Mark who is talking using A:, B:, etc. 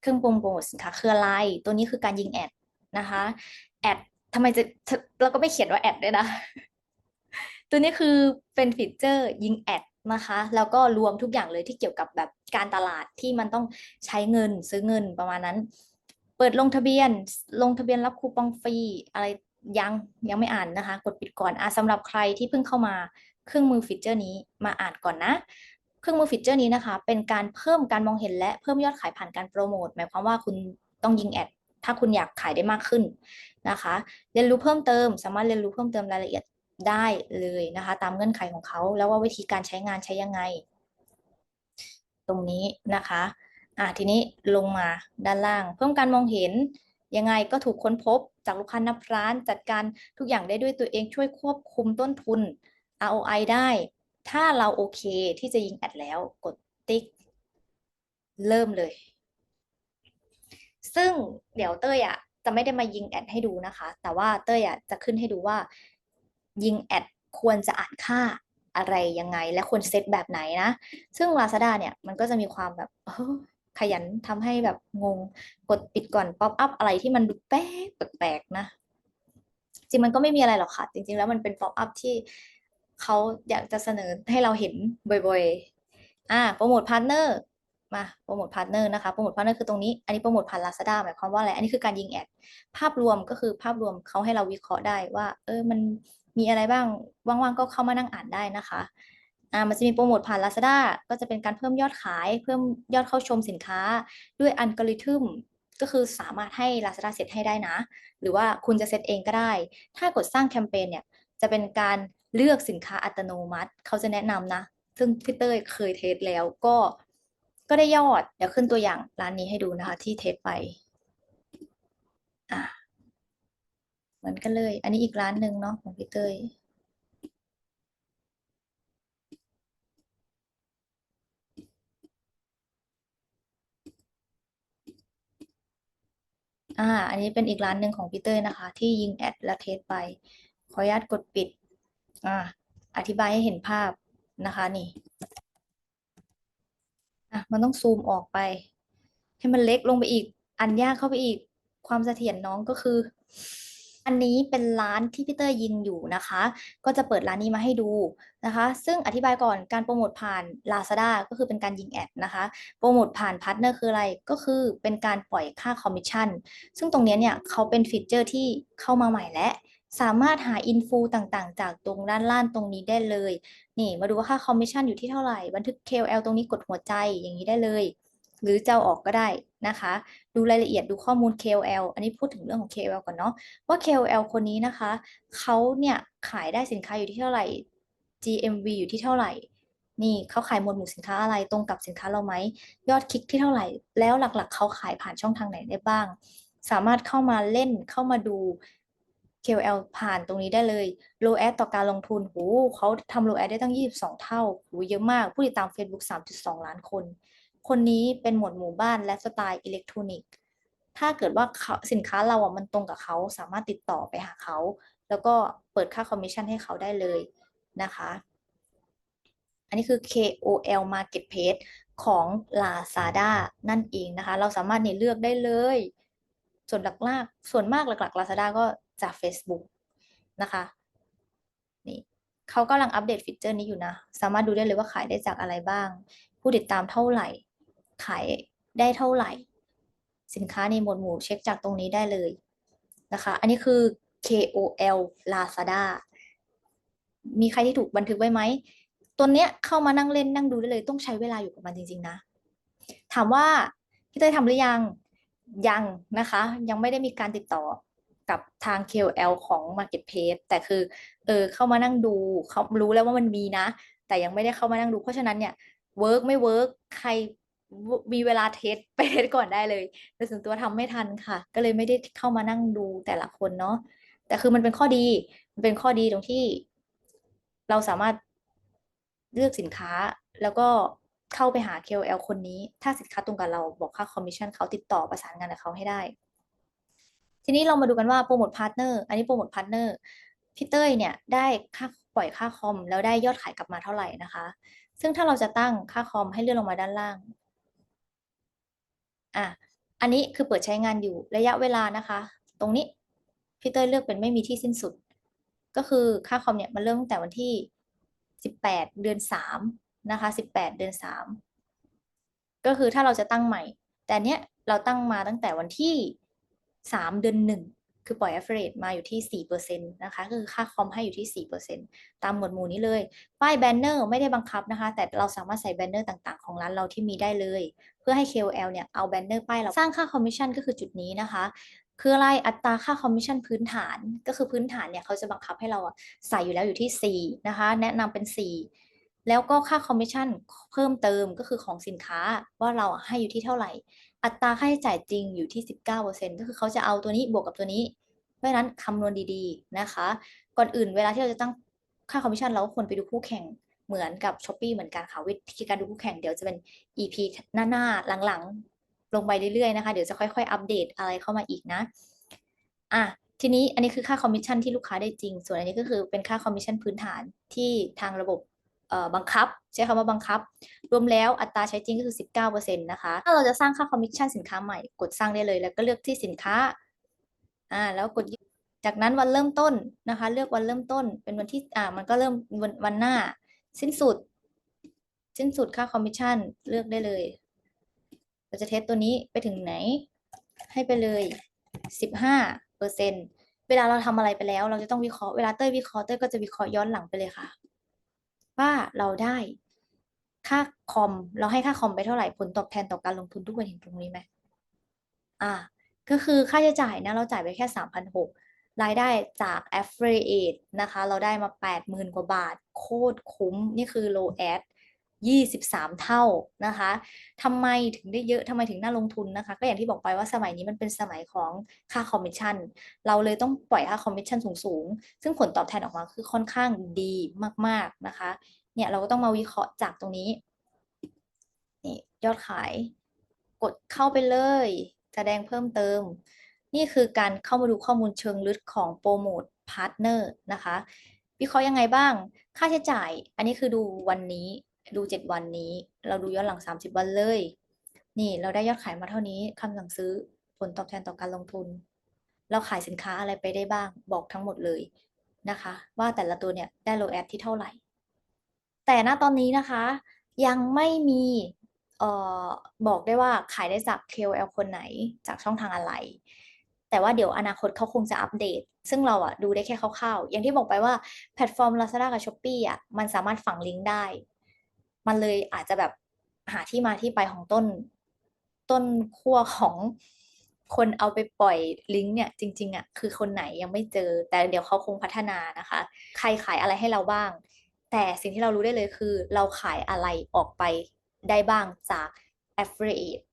A: เครื่องโปรโมทสินค้าคืออะไร ตัวนี้คือการยิงแอดนะคะแอดทำไมจะเราก็ไม่เขียนว่าแอดด้วยนะ ตัวนี้คือเป็นฟีเจอร์ยิงแอดนะคะแล้วก็รวมทุกอย่างเลยที่เกี่ยวกับแบบการตลาดที่มันต้องใช้เงินซื้อเงินประมาณนั้น เปิดลงทะเบียนลงทะเบียนรับคูปองฟรีอะไรยังยังไม่อ่านนะคะ กดปิดก่อนอะสำหรับใครที่เพิ่งเข้ามาเครื่องมือฟีเจอร์นี้มาอ่านก่อนนะ เครื่องมือฟีเจอร์นี้นะคะ เป็นการเพิ่มการมองเห็นและเพิ่มยอดขายผ่านการโปรโมทหมายความว่าคุณต้องยิงแอดถ้าคุณอยากขายได้มากขึ้นนะคะ เรียนรู้เพิ่มเติม สามารถเรียนรู้เพิ่มเติมรายละเอียดได้เลยนะคะ ตามเงื่อนไขของเขา แล้วว่าวิธีการใช้งานใช้ยังไง ตรงนี้นะคะอะทีนี้ลงมาด้านล่าง เพิ่มการมองเห็นยังไงก็ถูกค้นพบจากลูกค้านับร้าน จัดการทุกอย่างได้ด้วยตัวเองช่วยควบคุมต้นทุน ROI ได้ ถ้าเราโอเคที่จะยิงแอดแล้วกดติ๊ก เริ่มเลย ซึ่งเดี๋ยวเต้ยอะจะไม่ได้มายิงแอดให้ดูนะคะ แต่ว่าเต้ยอะจะขึ้นให้ดูว่า ยิงแอดควรจะอ่านค่าอะไรยังไง และควรเซตแบบไหนนะ ซึ่ง Lazada เนี่ยมันก็จะมีความแบบขยันทำให้แบบงงกดปิดก่อนป๊อปอัพอะไรที่มันดูแป๊กแปลกๆนะ จริงมันก็ไม่มีอะไรหรอกค่ะ จริง ๆ แล้วมันเป็นป๊อปอัพที่ เขาอยากจะเสนอให้เราเห็นบ่อยๆ อ่าโปรโมทพาร์ทเนอร์มาโปรโมทพาร์ทเนอร์นะคะโปรโมทพาร์ทเนอร์คือตรงนี้อันนี้โปรโมทผ่าน Lazada หมายความว่าอะไรอันนี้คือการยิงแอดภาพรวมก็คือภาพรวมเขาให้เราวิเคราะห์ได้ว่า เออมันมีอะไรบ้างว่างๆก็เข้ามานั่งอ่านได้นะคะอ่ามันจะมีโปรโมทผ่าน Lazada ก็จะเป็นการเพิ่มยอดขาย เพิ่มยอดเข้าชมสินค้าด้วยอัลกอริทึมก็คือสามารถให้ Lazada เซตให้ได้นะ หรือว่าคุณจะเซตเองก็ได้ ถ้ากดสร้างแคมเปญเนี่ยจะเป็นการ เลือกสินค้าอัตโนมัติ เขาจะแนะนำนะ ซึ่งพี่เต้ยเคยเทสแล้วก็ก็ได้ยอด เดี๋ยวขึ้นตัวอย่างร้านนี้ให้ดูนะคะ ที่เทสไป อ่าเหมือนกันเลย อันนี้อีกร้านหนึ่งเนาะของพี่เต้ยอ่า อันนี้เป็นอีกร้านหนึ่งของพี่เต้ยนะคะ ที่ยิงแอดและเทสไป ขออนุญาตกดปิด อ่าอธิบายให้เห็นภาพนะคะนี่อะมันต้องซูมออกไป ให้มันเล็กลงไปอีก อันยากเข้าไปอีกความเสถียรน้องก็คือ อันนี้เป็นร้านที่พี่เตอร์ยิงอยู่นะคะ ก็จะเปิดร้านนี้มาให้ดูนะคะ ซึ่งอธิบายก่อนการโปรโมทผ่าน Lazada ก็คือเป็นการยิงแอดนะคะ โปรโมทผ่านพาร์ทเนอร์คืออะไรก็คือเป็นการปล่อยค่าคอมมิชชั่นซึ่งตรงนี้เนี่ยเขาเป็นฟีเจอร์ที่เข้ามาใหม่และ สามารถหาอินฟูต่างๆ จากตรงด้านล่างตรงนี้ได้เลย นี่มาดูว่าค่าคอมมิชชั่นอยู่ที่เท่าไหร่ บันทึก KOL ตรงนี้กดหัวใจอย่างนี้ได้เลย หรือจะเอาออกก็ได้นะคะ ดูรายละเอียดดูข้อมูล KOL อันนี้พูดถึงเรื่องของ KOL ก่อนเนาะว่า KOL คนนี้นะคะเขาเนี่ยขายได้สินค้าอยู่ที่เท่าไหร่ GMV อยู่ที่เท่าไหร่นี่เขาขายหมวดหมู่สินค้าอะไรตรงกับสินค้าเราไหม ยอดคลิกที่เท่าไหร่ แล้วหลักๆ เขาขายผ่านช่องทางไหนได้บ้าง สามารถเข้ามาเล่นเข้ามาดู KOL ผ่านตรงนี้ได้เลย low ad ต่อการลงทุนโหเขาทำ low ad ได้ตั้ง 22 เท่าโหเยอะมาก ผู้ติดตาม Facebook 3.2 ล้านคน คนนี้เป็นหมวดหมู่บ้านและสไตล์อิเล็กทรอนิกส์ ถ้าเกิดว่าเขาสินค้าเราอะมันตรงกับเขาสามารถติดต่อไปหาเขา แล้วก็เปิดค่าคอมมิชชั่นให้เขาได้เลยนะคะ อันนี้คือ KOL Marketplace ของ Lazada นั่นเองนะคะ เราสามารถเนี่ยเลือกได้เลย ส่วนหลักๆส่วนมากหลักๆ Lazada ก็จาก Facebook นะคะนี่เขากำลังอัปเดตฟีเจอร์นี้อยู่นะ สามารถดูได้เลยว่าขายได้จากอะไรบ้าง ผู้ติดตามเท่าไหร่ ขายได้เท่าไหร่ สินค้าในหมวดหมู่เช็คจากตรงนี้ได้เลยนะคะ อันนี้คือ KOL Lazada มีใครที่ถูกบันทึกไว้ไหม ตัวเนี้ยเข้ามานั่งเล่นนั่งดูได้เลย ต้องใช้เวลาอยู่กับมันจริง ๆ นะ ถามว่าพี่เต้ยทำหรือยัง ยังนะคะ ยังไม่ได้มีการติดต่อกับทาง KOL ของ Marketplace แต่คือเออเข้ามานั่งดูเขารู้แล้วว่ามันมีนะ แต่ยังไม่ได้เข้ามานั่งดู เพราะฉะนั้นเนี่ยเวิร์กไม่เวิร์กใครมีเวลาเทสไปเทสก่อนได้เลย แต่ส่วนตัวทำไม่ทันค่ะ ก็เลยไม่ได้เข้ามานั่งดูแต่ละคนเนาะแต่คือมันเป็นข้อดีมันเป็นข้อดีตรงที่ เราสามารถเลือกสินค้าแล้วก็ เข้าไปหา KOL คนนี้ ถ้าสินค้าตรงกับเราบอกค่าคอมมิชชั่นเขาติดต่อประสานงานกับเขาให้ได้ ทีนี้เรามาดูกันว่าโปรโมทพาร์ทเนอร์อันนี้โปรโมทพาร์ทเนอร์พี่เต้ยเนี่ยได้ค่าปล่อยค่าคอม แล้วได้ยอดขายกลับมาเท่าไหร่นะคะ ซึ่งถ้าเราจะตั้งค่าคอมให้เลื่อนลงมาด้านล่างอะอันนี้คือเปิดใช้งานอยู่ระยะเวลานะคะ ตรงนี้พี่เต้ยเลือกเป็นไม่มีที่สิ้นสุด ก็คือค่าคอมเนี่ยมันเริ่มตั้งแต่วันที่ 18 เดือน 3 นะคะ 18 เดือน 3 ก็คือถ้าเราจะตั้งใหม่ แต่เนี้ยเราตั้งมาตั้งแต่วันที่ 3 เดือน 1 คือปล่อย average มาอยู่ที่ 4%นะคะก็คือค่าคอมให้อยู่ที่ 4%ตามหมวดหมู่นี้เลย ป้ายแบนเนอร์ไม่ได้บังคับนะคะ แต่เราสามารถใส่แบนเนอร์ต่างๆ ของร้านเราที่มีได้เลย เพื่อให้ KOL เนี่ยเอาแบนเนอร์ป้ายเราสร้างค่าคอมมิชชั่นก็คือจุดนี้นะคะคืออะไรอัตราค่าคอมมิชชั่นพื้นฐานก็คือพื้นฐานเนี่ยเขาจะบังคับให้เราใส่อยู่แล้วอยู่ที่ 4 นะคะ แนะนำเป็น 4 แล้วก็ค่าคอมมิชชั่นเพิ่มเติมก็คือของสินค้าว่าเราให้อยู่ที่เท่าไหร่ อัตราค่าใช้จ่ายจริงอยู่ที่ 19%ก็คือเขาจะเอาตัวนี้บวกกับตัวนี้ เพราะฉะนั้นคำนวณดีๆนะคะ ก่อนอื่นเวลาที่เราจะตั้งค่าคอมมิชชั่นเราควรไปดูคู่แข่งเหมือนกับ s h อ p e e เหมือนกันค่ะวิธีการดูคู่แข่งเดี๋ยวจะเป็น EP หน้าๆหลังๆ ลงไปเรื่อยๆนะคะ เดี๋ยวจะค่อยๆ อัปเดตอะไรเข้ามาอีกนะอะทีนี้อันนี้คือค่าคอมมิชชั่นที่ลูกค้าได้จริง ส่วนอันนี้ก็คือเป็นค่าคอมมิชชั่นพื้นฐานที่ทางระบบ บังคับ ใช้คำว่าบังคับ รวมแล้วอัตราใช้จริงก็คือ 19%นะคะ ถ้าเราจะสร้างค่าคอมมิชชั่นสินค้าใหม่กดสร้างได้เลย แล้วก็เลือกที่สินค้าอ่าแล้วกดจากนั้นวันเริ่มต้นนะคะ เลือกวันเริ่มต้นเป็นวันที่อ่ามันก็เริ่มวันวันหน้า สิ้นสุด สิ้นสุดค่าคอมมิชชั่นเลือกได้เลย เราจะเทสตัวนี้ไปถึงไหน ให้ไปเลย15เปอร์เซ็นเวลาเราทำอะไรไปแล้ว เราจะต้องวิเคราะห์เวลาเต้ยวิเคราะห์เต้ยก็จะวิเคราะห์ย้อนหลังไปเลยค่ะ ว่าเราได้ค่าคอม เราให้ค่าคอมไปเท่าไหร่ผลตอบแทนต่อการลงทุนทุกคนเห็นตรงนี้ไหมอ่า ก็คือค่าใช้จ่ายนะ เราจ่ายไปแค่ 3,600 รายได้จาก affiliate นะคะ เราได้มา 80,000 กว่าบาท โคตรคุ้ม นี่คือ low ad 23 เท่านะคะทำไมถึงได้เยอะทำไมถึงน่าลงทุนนะคะ ก็อย่างที่บอกไปว่าสมัยนี้มันเป็นสมัยของค่าคอมมิชชั่น เราเลยต้องปล่อยค่าคอมมิชชั่นสูงๆ ซึ่งผลตอบแทนออกมาคือค่อนข้างดีมากๆนะคะ เนี่ยเราก็ต้องมาวิเคราะห์จากตรงนี้นี่ยอดขายกดเข้าไปเลย แสดงเพิ่มเติม นี่คือการเข้ามาดูข้อมูลเชิงลึกของโปรโมทพาร์ทเนอร์นะคะ วิเคราะห์ยังไงบ้าง ค่าใช้จ่าย อันนี้คือดูวันนี้ ดูเจ็ดวันนี้ เราดูย้อนหลังสามสิบวันเลย นี่เราได้ยอดขายมาเท่านี้คำสั่งซื้อผลตอบแทนต่อการลงทุน เราขายสินค้าอะไรไปได้บ้างบอกทั้งหมดเลยนะคะ ว่าแต่ละตัวเนี่ยได้โลแอดที่เท่าไหร่ แต่ณตอนนี้นะคะ ยังไม่มีเอ่อบอกได้ว่าขายได้จาก KOL คนไหนจากช่องทางอะไร แต่ว่าเดี๋ยวอนาคตเขาคงจะอัปเดต ซึ่งเราอะดูได้แค่คร่าวๆ อย่างที่บอกไปว่าแพลตฟอร์ม Lazada กับ Shopee อะมันสามารถฝังลิงก์ได้ มันเลยอาจจะแบบหาที่มาที่ไปของต้น ต้นขั้วของคนเอาไปปล่อยลิงก์เนี่ยจริง ๆอะคือคนไหนยังไม่เจอ แต่เดี๋ยวเขาคงพัฒนานะคะ ใครขายอะไรให้เราบ้าง แต่สิ่งที่เรารู้ได้เลยคือ เราขายอะไรออกไปได้บ้างจาก affiliate